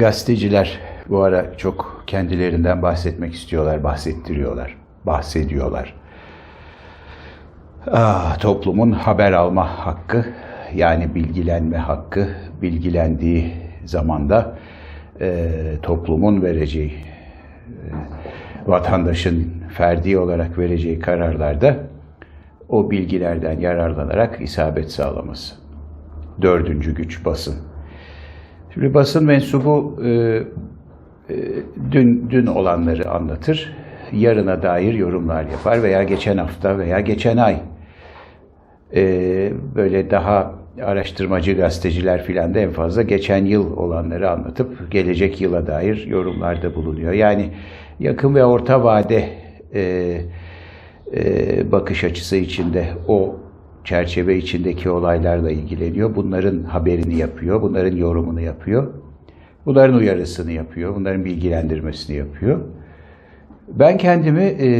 Gazeteciler bu ara çok kendilerinden bahsetmek istiyorlar, bahsettiriyorlar, bahsediyorlar. Ah, toplumun haber alma hakkı, yani bilgilenme hakkı, bilgilendiği zamanda e, toplumun vereceği, e, vatandaşın ferdi olarak vereceği kararlarda o bilgilerden yararlanarak isabet sağlaması. Dördüncü güç basın. Şimdi basın mensubu e, e, dün dün olanları anlatır, yarına dair yorumlar yapar veya geçen hafta veya geçen ay e, böyle daha araştırmacı gazeteciler filan da en fazla geçen yıl olanları anlatıp gelecek yıla dair yorumlarda bulunuyor. Yani yakın ve orta vade e, e, bakış açısı içinde o çerçeve içindeki olaylarla ilgileniyor. Bunların haberini yapıyor, bunların yorumunu yapıyor. Bunların uyarısını yapıyor, bunların bilgilendirmesini yapıyor. Ben kendimi e,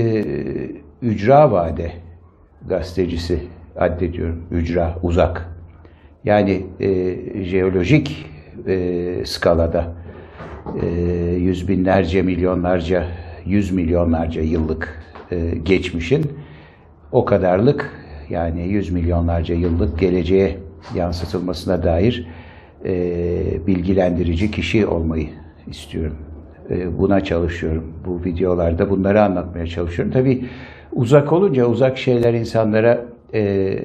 ücra vade gazetecisi addediyorum. Ücra, uzak. Yani e, jeolojik e, skalada e, yüz binlerce, milyonlarca, yüz milyonlarca yıllık e, geçmişin o kadarlık yani yüz milyonlarca yıllık geleceğe yansıtılmasına dair e, bilgilendirici kişi olmayı istiyorum. E, buna çalışıyorum. Bu videolarda bunları anlatmaya çalışıyorum. Tabii uzak olunca uzak şeyler insanlara e,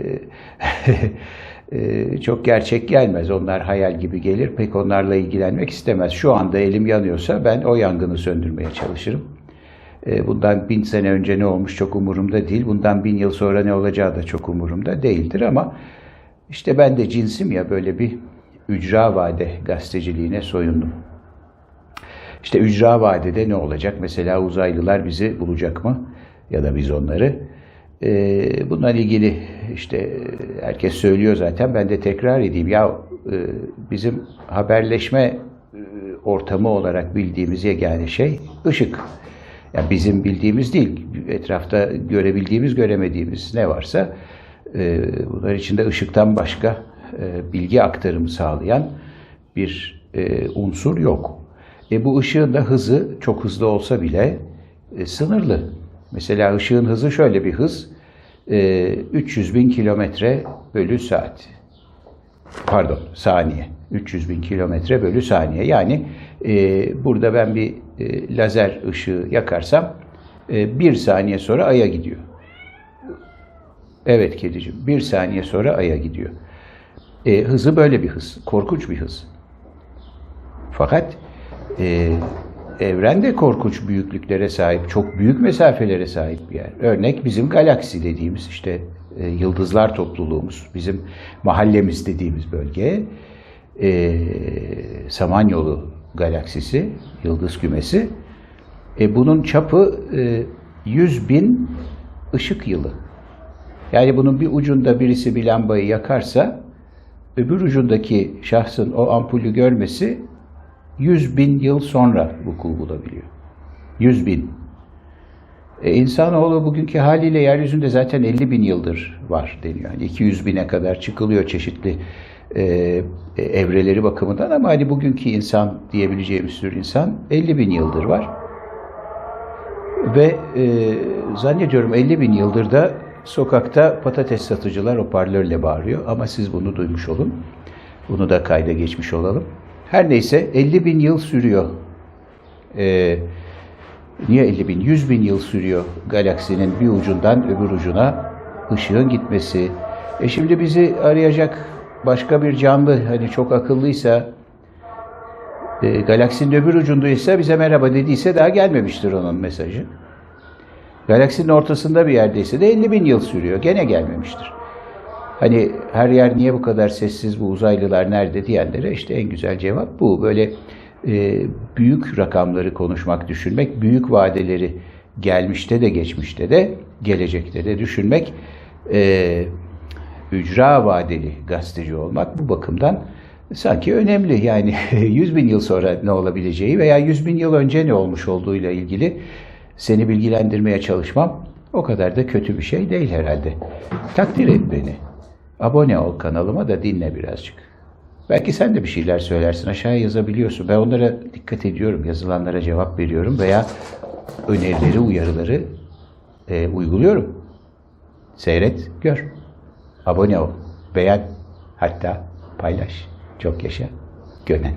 e, çok gerçek gelmez. Onlar hayal gibi gelir. Pek onlarla ilgilenmek istemez. Şu anda elim yanıyorsa ben o yangını söndürmeye çalışırım. E, bundan bin sene önce ne olmuş çok umurumda değil. Bundan bin yıl sonra ne olacağı da çok umurumda değildir ama işte ben de cinsim ya böyle bir ücra vade gazeteciliğine soyundum. İşte ücra vadede ne olacak? Mesela uzaylılar bizi bulacak mı? Ya da biz onları. Ee, bununla ilgili işte herkes söylüyor zaten. Ben de tekrar edeyim. Ya e, bizim haberleşme e, ortamı olarak bildiğimiz yegane şey ışık. Yani bizim bildiğimiz değil, etrafta görebildiğimiz, göremediğimiz ne varsa e, bunlar içinde ışıktan başka bilgi aktarımı sağlayan bir unsur yok. E bu ışığın da hızı çok hızlı olsa bile e, sınırlı. Mesela ışığın hızı şöyle bir hız, e, 300 bin kilometre bölü saat. Pardon, saniye. 300 bin kilometre bölü saniye. Yani e, burada ben bir e, lazer ışığı yakarsam e, bir saniye sonra Ay'a gidiyor. Evet kedicim, bir saniye sonra Ay'a gidiyor. E, hızı böyle bir hız, korkunç bir hız. Fakat e, evren de korkunç büyüklüklere sahip, çok büyük mesafelere sahip bir yer. Örnek bizim galaksi dediğimiz işte e, yıldızlar topluluğumuz, bizim mahallemiz dediğimiz bölge, e, Samanyolu galaksisi, yıldız kümesi. E, bunun çapı e, 100 bin ışık yılı. Yani bunun bir ucunda birisi bir lambayı yakarsa, öbür ucundaki şahsın o ampulü görmesi 100 bin yıl sonra vuku bulabiliyor. 100 bin. E, insanoğlu bugünkü haliyle yeryüzünde zaten 50 bin yıldır var deniyor. Yani 200 bine kadar çıkılıyor çeşitli e, e, evreleri bakımından ama hani bugünkü insan diyebileceğimiz tür insan 50 bin yıldır var. Ve e, zannediyorum 50 bin yıldır da sokakta patates satıcılar hoparlörle bağırıyor ama siz bunu duymuş olun. Bunu da kayda geçmiş olalım. Her neyse 50 bin yıl sürüyor. Ee, niye 50 bin? 100 bin yıl sürüyor galaksinin bir ucundan öbür ucuna ışığın gitmesi. E şimdi bizi arayacak başka bir canlı hani çok akıllıysa e, galaksinin öbür ucundaysa bize merhaba dediyse daha gelmemiştir onun mesajı. Galaksinin ortasında bir yerdeyse de 50 bin yıl sürüyor. Gene gelmemiştir. Hani her yer niye bu kadar sessiz bu uzaylılar nerede diyenlere işte en güzel cevap bu. Böyle e, büyük rakamları konuşmak, düşünmek, büyük vadeleri gelmişte de geçmişte de gelecekte de düşünmek e, ücra vadeli gazeteci olmak bu bakımdan sanki önemli. Yani 100 bin yıl sonra ne olabileceği veya 100 bin yıl önce ne olmuş olduğuyla ilgili seni bilgilendirmeye çalışmam o kadar da kötü bir şey değil herhalde. Takdir et beni. Abone ol kanalıma da dinle birazcık. Belki sen de bir şeyler söylersin. Aşağıya yazabiliyorsun. Ben onlara dikkat ediyorum. Yazılanlara cevap veriyorum veya önerileri, uyarıları e, uyguluyorum. Seyret, gör. Abone ol, beğen, hatta paylaş. Çok yaşa. Gönen.